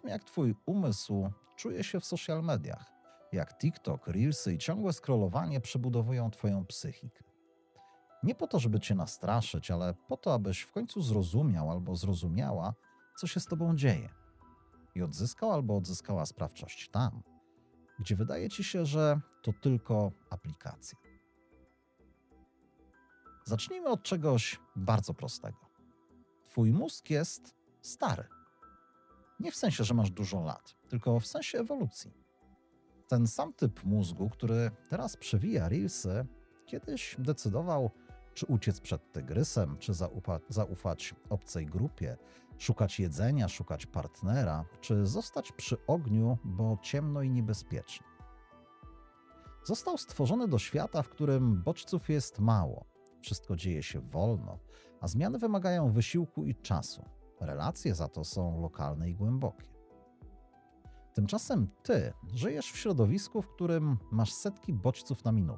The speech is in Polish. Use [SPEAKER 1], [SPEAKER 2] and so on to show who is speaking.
[SPEAKER 1] tym, jak twój umysł czuje się w social mediach, jak TikTok, Reelsy i ciągłe scrollowanie przebudowują twoją psychikę. Nie po to, żeby cię nastraszyć, ale po to, abyś w końcu zrozumiał albo zrozumiała, co się z tobą dzieje. I odzyskał albo odzyskała sprawczość tam, gdzie wydaje ci się, że to tylko aplikacja. Zacznijmy od czegoś bardzo prostego. Twój mózg jest stary. Nie w sensie, że masz dużo lat, tylko w sensie ewolucji. Ten sam typ mózgu, który teraz przewija reelsy, kiedyś decydował, czy uciec przed tygrysem, czy zaufa- zaufać obcej grupie, szukać jedzenia, szukać partnera, czy zostać przy ogniu, bo ciemno i niebezpiecznie. Został stworzony do świata, w którym bodźców jest mało, wszystko dzieje się wolno, a zmiany wymagają wysiłku i czasu. Relacje za to są lokalne i głębokie. Tymczasem ty żyjesz w środowisku, w którym masz setki bodźców na minutę.